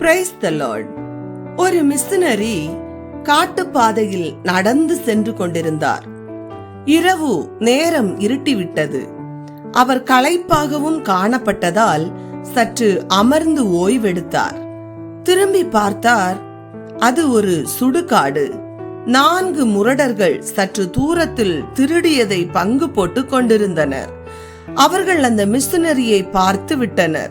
Price the lord ஒரு missionary காட்டுப்பாதையில் நடந்து சென்று கொண்டிருந்தார். இரவு நேரம் இருட்டிவிட்டது. அவர் களைப்பாகவும் காணப்பட்டதால் சற்று அமர்ந்து ஓய்வெடுத்தார். திரும்பி பார்த்தார் அது ஒரு சுடுகாடு. நான்கு முரடர்கள் சற்று தூரத்தில் திருடியதை பங்கு போட்டு கொண்டிருந்தனர். அவர்கள் அந்த மிஷினரியை பார்த்து விட்டனர்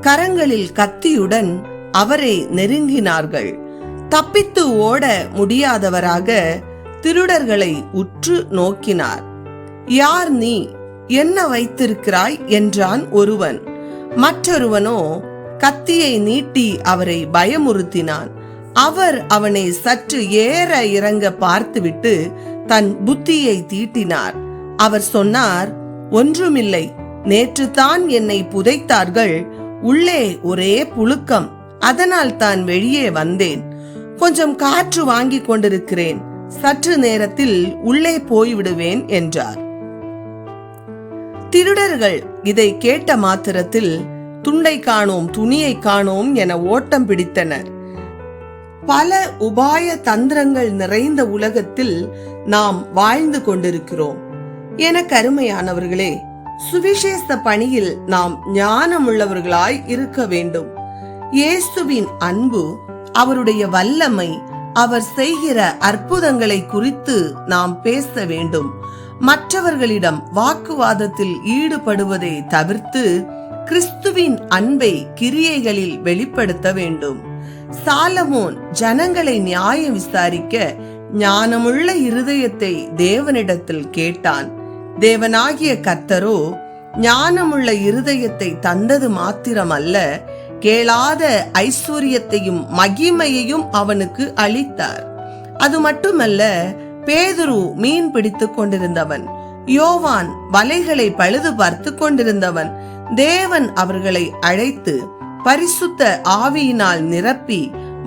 கரங்களில் கத்தியுடன் அவரை நெருங்கினார்கள். தப்பித்து ஓட முடியாதவராக திருடர்களை உற்று நோக்கினார். யார் நீ? என்ன வைத்திருக்கிறாய்? என்றான் ஒருவன். மற்றொருவனோ கத்தியை நீட்டி அவரை பயமுறுத்தினான். அவர் அவனை சற்று ஏற இறங்க பார்த்துவிட்டு தன் புத்தியை தீட்டினார். அவர் சொன்னார் ஒன்றுமில்லை. நேற்றுத்தான் என்னை புதைத்தார்கள். உள்ளே ஒரே புழுக்கம். அதனால் தான் வெளியே வந்தேன். கொஞ்சம் காற்று வாங்கிக் கொண்டிருக்கிறேன். சற்று நேரத்தில் உள்ளே போய்விடுவேன் என்றார். திருடர்கள் இதை கேட்ட மாத்திரத்தில் துண்டை காணோம் துணியை காணோம் என ஓட்டம் பிடித்தனர். பல உபாய தந்திரங்கள் நிறைந்த உலகத்தில் நாம் வாழ்ந்து கொண்டிருக்கிறோம். என கருமையானவர்களே சுவிசேஷ பணியில் நாம் ஞானமுள்ளவர்களாய் இருக்க வேண்டும். இயேசுவின் அன்பு அவருடைய வல்லமை அவர் செய்கிற அற்புதங்களை குறித்து நாம் பேச வேண்டும். மற்றவர்களிடம் வாக்குவாதத்தில் ஈடுபடுவதை தவிர்த்து கிறிஸ்துவின் அன்பை கிரியைகளில் வெளிப்படுத்த வேண்டும். சாலமோன் ஜனங்களை நியாயம் விசாரிக்க ஞானமுள்ள இருதயத்தை தேவனிடத்தில் கேட்டான். தேவனாகிய கர்த்தரோ ஞானமுள்ள இருதயத்தை தந்தது மாத்திரமல்ல கேளாத ஐஸ்வர்யத்தையும் மகிமையையும் அவனுக்கு அளித்தார். அது மட்டுமல்ல பேதுரு மீன் பிடித்துக் கொண்டிருந்தவன் யோவான் வலைகளை பழுது பார்த்து கொண்டிருந்தவன் தேவன் அவர்களை அழைத்து பரிசுத்த ஆவியினால் நிரப்பி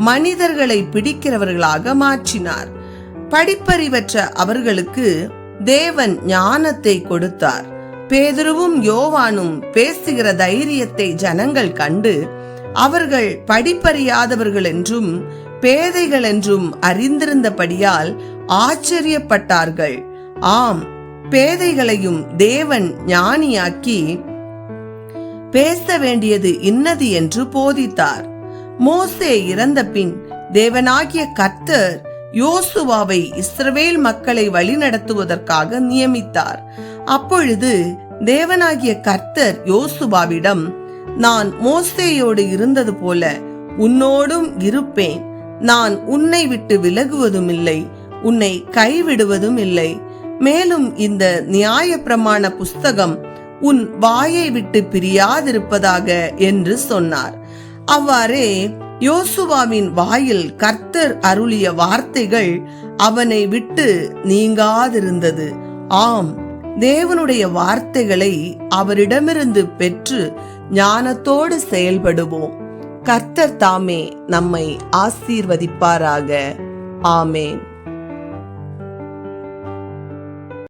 மனிதர்களை பிடிக்கிறவர்களாக மாற்றினார். படிப்பறிவற்ற அவர்களுக்கு தேவன் ஞானத்தை கொடுத்தார். பேதுருவும் யோவானும் பேசுகிற தைரியத்தை ஜனங்கள் கண்டு அவர்கள் படிப்பறியாதவர்கள் என்றும் பேதைகள் என்றும் அறிந்திருந்தபடியால் ஆச்சரியப்பட்டார்கள். ஆம் பேதைகளையும் தேவன் ஞானியாக்கி பேச வேண்டியது இன்னது என்று போதித்தார். மோசே இறந்த பின் தேவனாகிய கர்த்தர் யோசுவாவை இஸ்ரவேல் மக்களை வழிநடத்துவதற்காக நியமித்தார். அப்பொழுது தேவனாகிய கர்த்தர் யோசுவாவிடம் நான் மோசேயோடு இருந்தது போல உன்னோடும் இருப்பேன். நான் உன்னை விட்டு விலகுவதும் இல்லை உன்னை கைவிடுவதும் இல்லை. மேலும் இந்த நியாய பிரமாண புஸ்தகம் உன் வாயை விட்டு பிரியாதிருப்பதாக என்று சொன்னார். அவ்வாறே யோசுவாவின் வாயில் கர்த்தர் அருளிய வார்த்தைகள் அவனை விட்டு நீங்காதிருந்தது. ஆம் தேவனுடைய வார்த்தைகளை அவரிடமிருந்து பெற்று ஞானத்தோடு செயல்படுவோம். கர்த்தர் தாமே நம்மை ஆசீர்வதிப்பாராக. ஆமேன்.